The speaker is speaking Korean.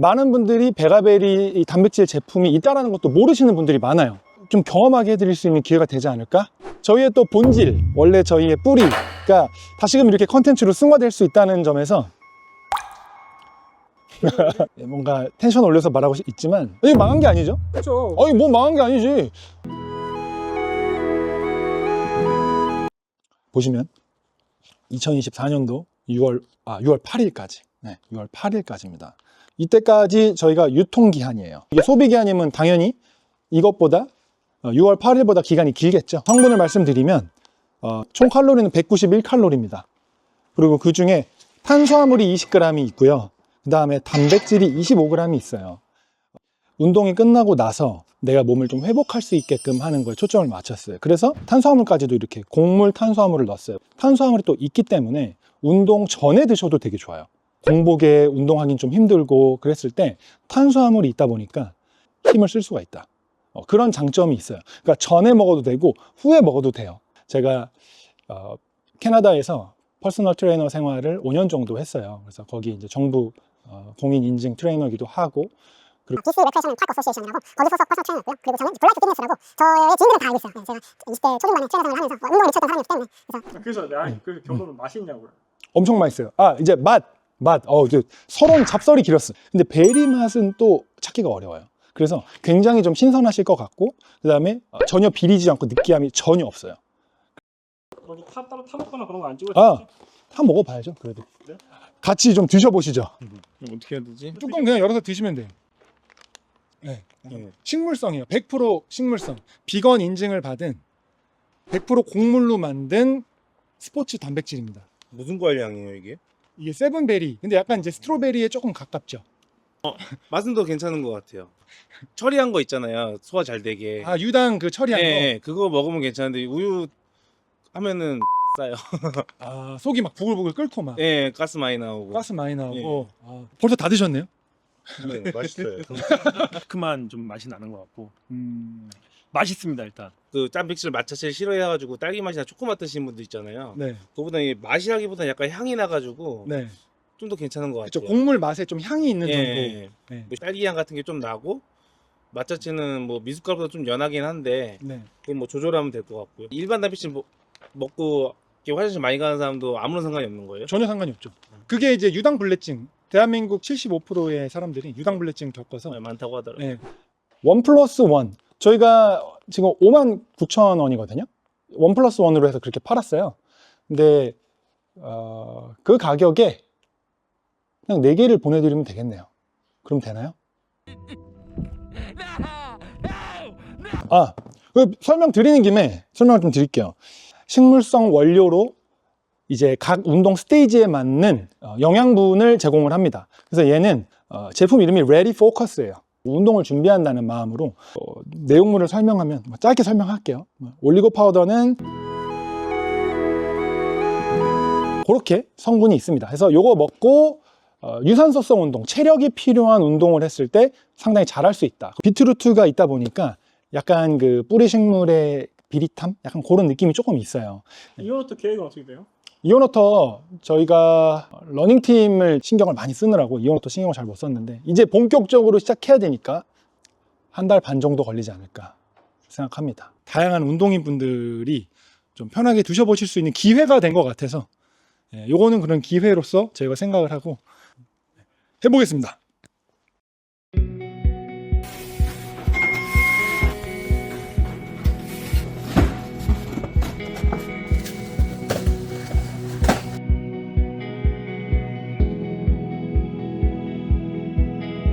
많은 분들이 베가베리 이 단백질 제품이 있다는 것도 모르시는 분들이 많아요. 좀 경험하게 해드릴 수 있는 기회가 되지 않을까? 저희의 또 본질, 원래 저희의 뿌리가 다시금 이렇게 컨텐츠로 승화될 수 있다는 점에서 뭔가 텐션 올려서 말하고 있지만 이게 망한 게 아니죠? 그렇죠. 아니 뭐 망한 게 아니지. 보시면 2024년도 6월 아 6월 8일까지 네 6월 8일까지입니다. 이때까지 저희가 유통 기한이에요. 이게 소비 기한이면 당연히 이것보다 어, 6월 8일보다 기간이 길겠죠. 성분을 말씀드리면 어, 총 칼로리는 191칼로리입니다. 그리고 그 중에 탄수화물이 20g이 있고요. 그 다음에 단백질이 25g이 있어요. 운동이 끝나고 나서 내가 몸을 좀 회복할 수 있게끔 하는 거에 초점을 맞췄어요. 그래서 탄수화물까지도 이렇게 곡물 탄수화물을 넣었어요. 탄수화물이 또 있기 때문에 운동 전에 드셔도 되게 좋아요. 공복에 운동하긴 좀 힘들고 그랬을 때 탄수화물이 있다 보니까 힘을 쓸 수가 있다. 어, 그런 장점이 있어요. 그러니까 전에 먹어도 되고 후에 먹어도 돼요. 제가 어, 캐나다에서 퍼스널 트레이너 생활을 5년 정도 했어요. 그래서 거기 이제 정부 어, 공인 인증 트레이너기도 하고 BC 레크레이션 파크 어소시에이션이라고 거기 소속 퍼스널 트레이너였고요. 그리고 저는 블라이트 피트니스라고 저의 지인들은 다 알고 있어요. 네, 제가 20대 초중반에 트레이너 생활을 하면서 뭐 운동을 미쳤던 사람이기 때문에 그래서 그래서 내가 그 결론은 맛이 있냐고요. 엄청 맛있어요. 아, 이제 맛, 맛. 어, 서론 잡설이 길었어. 근데 베리 맛은 또 찾기가 어려워요. 그래서 굉장히 좀 신선하실 것 같고, 그 다음에 전혀 비리지 않고 느끼함이 전혀 없어요. 거기 타 따로 타 먹거나 그런 거 안 찍어. 아, 다 먹어봐야죠. 그래도. 같이 좀 드셔보시죠. 어떻게 해야 되지? 뚜껑 그냥 열어서 드시면 돼요. 네. 네. 식물성이에요. 100% 식물성. 비건 인증을 받은 100% 곡물로 만든 스포츠 단백질입니다. 무슨 과일향이에요 이게? 이게 세븐베리. 근데 약간 이제 스트로베리에 조금 가깝죠. 맛은 더 괜찮은 것 같아요. 처리한 거 있잖아요. 소화 잘 되게. 아, 유당 그 처리한 거. 네, 그거 먹으면 괜찮은데 우유 하면은 싸요. 아 속이 막 부글부글 끓고 막 네, 가스 많이 나오고. 가스 많이 나오고 아, 벌써 다 드셨네요? 네, 맛있어요. 그만 좀 맛이 나는 것 같고 음, 맛있습니다 일단. 그 짠백질 맛자체를 싫어해가지고 딸기 맛이나 초코맛 드시는 분들 있잖아요. 네, 그거보다 이 맛이라기보다 약간 향이 나가지고 네. 좀 더 괜찮은 것 그렇죠. 같아요. 곡물 맛에 좀 향이 있는 예, 정도. 예. 네. 뭐 딸기 향 같은 게 좀 나고 맛 자체는 뭐 미숫가루보다 좀 연하긴 한데 네. 그건 뭐 조절하면 될 것 같고요. 일반 단백질 먹- 먹고 이렇게 화장실 많이 가는 사람도 아무런 상관이 없는 거예요. 전혀 상관이 없죠. 그게 이제 유당불내증. 대한민국 75%의 사람들이 유당불내증 겪어서 네, 많다고 하더라고요. 네. 원 플러스 원. 저희가 지금 5만 9천 원이거든요. 원 플러스 원으로 해서 그렇게 팔았어요. 근데 어, 그 가격에 그냥 4개를 보내드리면 되겠네요. 그럼 되나요? 아, 그 설명 드리는 김에 설명을 좀 드릴게요. 식물성 원료로 이제 각 운동 스테이지에 맞는 어, 영양분을 제공을 합니다. 그래서 얘는 어, 제품 이름이 Ready Focus예요. 운동을 준비한다는 마음으로 어, 내용물을 설명하면 뭐 짧게 설명할게요. 뭐 올리고 파우더는 그렇게 성분이 있습니다. 그래서 요거 먹고 어, 유산소성 운동, 체력이 필요한 운동을 했을 때 상당히 잘할 수 있다. 비트루트가 있다 보니까 약간 그 뿌리 식물의 비릿함, 약간 그런 느낌이 조금 있어요. 이것도 계획은 어떻게 돼요? 이오노터 저희가 러닝팀을 신경을 많이 쓰느라고 이오노터 신경을 잘 못 썼는데 이제 본격적으로 시작해야 되니까 한 달 반 정도 걸리지 않을까 생각합니다. 다양한 운동인 분들이 좀 편하게 드셔보실 수 있는 기회가 된 것 같아서 예, 요거는 그런 기회로서 저희가 생각을 하고 해보겠습니다.